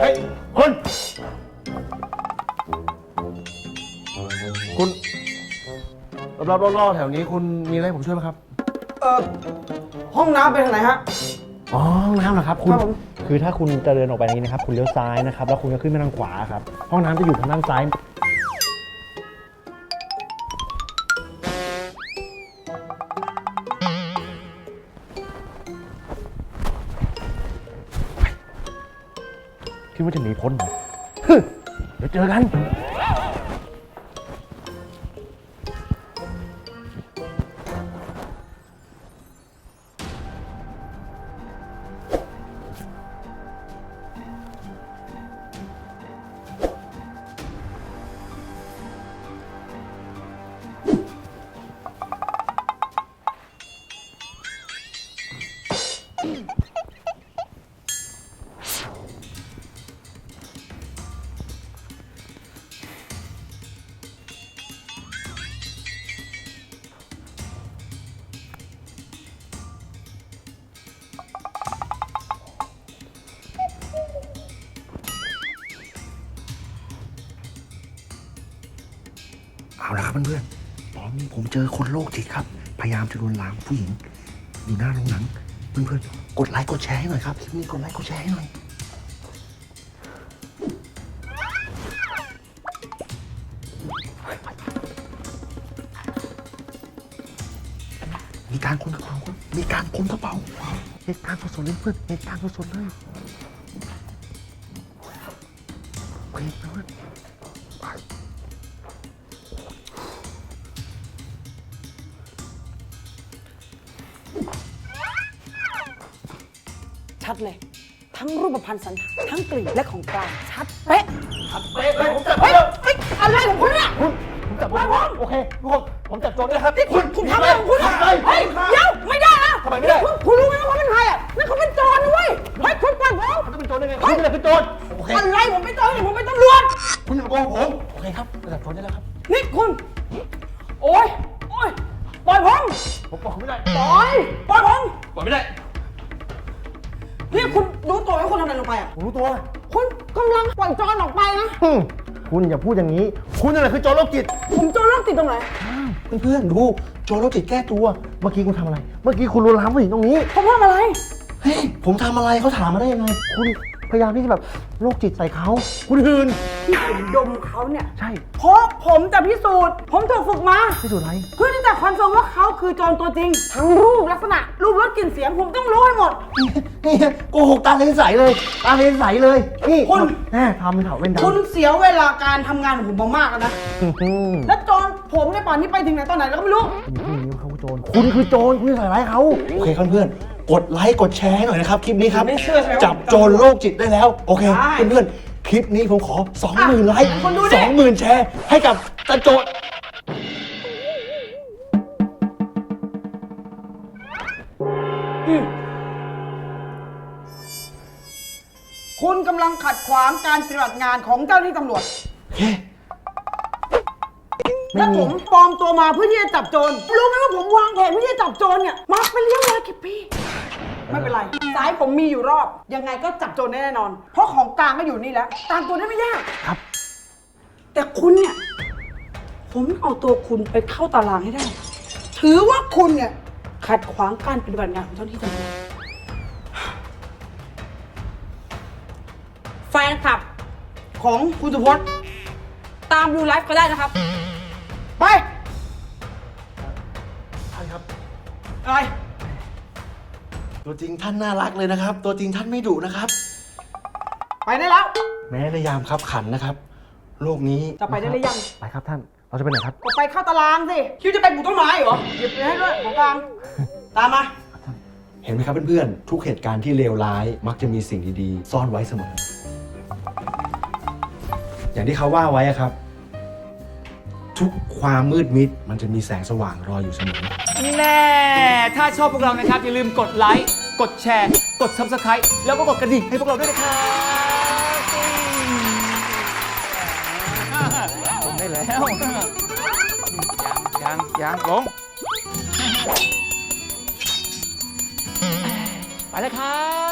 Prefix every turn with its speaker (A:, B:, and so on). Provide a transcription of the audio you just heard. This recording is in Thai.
A: เฮ้ยคุณ คุณรอบๆรอบๆแถวนี้คุณมีอะไรให้ผมช่วยไหมครับ
B: เออห้องน้ำไปทางไหนฮะ
A: อ๋อห้องน้ำเหรอครับ คุณ
B: ครับผม
A: คือถ้าคุณจะเดินออกไปนี้นะครับ คุณเลี้ยวซ้ายนะครับ แล้วคุณก็ขึ้นไปทางขวาครับ ห้องน้ำจะอยู่ทางด้านซ้าย คิดว่าจะหนีพ้นเหรอฮึเดี๋ยวเจอกัน
C: เอาละครับเพื่อนๆตอนนี้ผมเจอคนโรคจิตครับ พยายามจะลวนลามผู้หญิง อยู่หน้าโรงหนัง เพื่อนๆ กดไลค์กดแชร์ให้หน่อยครับคลิปนี้กดไลค์กดแชร์ให้หน่อย มีการคนกระเป๋าครับมีการคนกระเป๋าเหตุการณ์สดๆเลยเพื่อนเหตุการณ์สดๆเลยโอเคเพื่อน
B: ชัดเลย ทั้งรูปพรรณสันฐานทั้งกลิ่นและของกลางชัดเป๊ะ
A: เป๊ะเลยผมจับ
B: เฮ้ยเฮ้ยอะไรของคุณเนี่ย
A: คุณผมจับโอเคทุกคนผมจับโจรได้ครับ
B: นี่คุณคุณทำอะไรของคุณอะ
A: ทำไม
B: เฮ้ยเดี๋ยวไม่ได้นะ
A: ทำไมไม่ได้
B: คุณคุณรู้ไหมว่าเขาเป็นใครอะนั่นเขาเป็นโจรนะเว้ยเฮ้ยคุณปล่อยผม
A: เขาจะเป็นโจรได้ไงคุณเป็นโจรโอเค
B: อะไรผมเป็นโจรเนี่ยผมเป็นตำรวจ
A: คุณอย่าโกหกผมโอเคครับจับโจรได้แล้วครับ
B: นี่คุณ โอ้ยโอ้ยป ล่อยผม
A: ผมบอกคุณไม่ได้
B: ปล่อยปล่อยผม
A: บอกไม่ได้
B: นี่คุณรู้ตัวไหมว่าคุณทำอะไรลงไปอะ
A: ผมรู้ตัว
B: คุณกำลังปล่อยโจรออกไปนะ
A: อืมคุณอย่าพูดอย่างนี้ คุณนั่นแหละคือโจรโรคจิต
B: ผมโจรโรคติดตรงไหน
A: เพื่อนๆดูโจรโรคจิตแก้ตัว เมื่อกี้คุณทำอะไร เมื่อกี้คุณลวนลามผู้หญิงตรงนี้
B: ผมทำอะไร
A: เฮ้ยผมทำอะไรเขาถามมาได้ยังไง คุณ พยายามที่จะแบบโรคจิตใส่เขาคุณหืน
B: ที่ผมดมเขาเนี่ย
A: ใช่
B: เพราะผมจะพิสูจน์ ผมถูกฝึกมา
A: ที่สุดอะไร
B: เพื่อที่จะคอนเฟิร์มว่าเขาคือโจรตัวจริง ทั้งรูปลักษณะรูปรสกลิ่นเสียงผมต้องรู้ให้หมด
A: นี่โกหกตาเลนใสเลยตาเลนใสเลยนี่
B: คุณ
A: แน่ทำเป็นเถาเป็นดำ
B: คุณเสียเวลาการทำงานของผมมากๆแล้วนะ
A: อื้อหือ
B: แล้วโจรผมในยป่านนี้ไปถึงไหนตอนไหนแล้วก็ไม่รู้
A: คุณพูดอย่างนี้ว่าเขาคือโจรคุณคือโจรคุณจะใส่ร้ายเขา
C: โอเคครับเพื่อนๆ กดไลค์กดแชร์ให้หน่อยนะครับ คลิปนี้ครับ
B: ไม่เชื่อใช่ไหมว่า
C: จับโจรโรคจิตได้แล้ว โอเค
B: ได้
C: เพื่อนๆคลิปนี้ผมขอ 20,000 ไลค์
B: คนดูดิ
C: 20,000 แชร์ ให้กับตาโจร
B: คุณกำลังขัดขวางการปฏิบัติงานของเจ้าหน้าที่ตำรวจ
C: โอเค
B: และผมปลอมตัวมาเพื่อที่จะจับโจร รู้ไหมว่าผมวางแผนเพื่อที่จะจับโจรเนี่ยมาเป็นเรื่องเวลากี่ปีไม่เป็นไรสายผมมีอยู่รอบ ยังไงก็จับโจรได้แน่นอน เพราะของกลางก็อยู่นี่แล้วตามตัวได้ไม่ยาก
A: ครับ
B: แต่คุณเนี่ย ผมเอาตัวคุณไปเข้าตารางให้ได้ ถือว่าคุณเนี่ย ขัดขวางการปฏิบัติงานของเจ้าหน้าที่ตำรวจแฟนคลับ ของคุณสุพจน์ตามดูไลฟ์ก็ได้นะครับ ไป
C: ใช่ครับ
B: อะไร
C: ตัวจริงท่านน่ารักเลยนะครับ ตัวจริงท่านไม่ดุนะครับ
B: ไปได้แล้ว
C: แม้ในยามขับขันนะครับ โลกนี้
B: จะไปได้หรือยัง
A: ไปครับท่าน เราจะไปไหนครับ
B: ก็ไปเข้าตารางสิ คิวจะไปปลูกต้นไม้เหรอ หยิบไปให้ด้วยของกลาง ตามมา
C: เห็นไหมครับเพื่อนๆ ทุกเหตุการณ์ที่เลวร้าย มักจะมีสิ่งดีๆ ซ่อนไว้เสมอ อย่างที่เขาว่าไว้อะครับทุก ความมืดมิดมันจะมีแสงสว่างรออยู่เสมอ
D: แน่ ถ้าชอบพวกเรานะครับ อย่าลืมกดไลค์ กดแชร์ กด Subscribe แล้วก็กดกระดิ่งให้พวกเราด้วยนะครับลงได้แล้ว ยังยังยังลง ไปแล้วครับ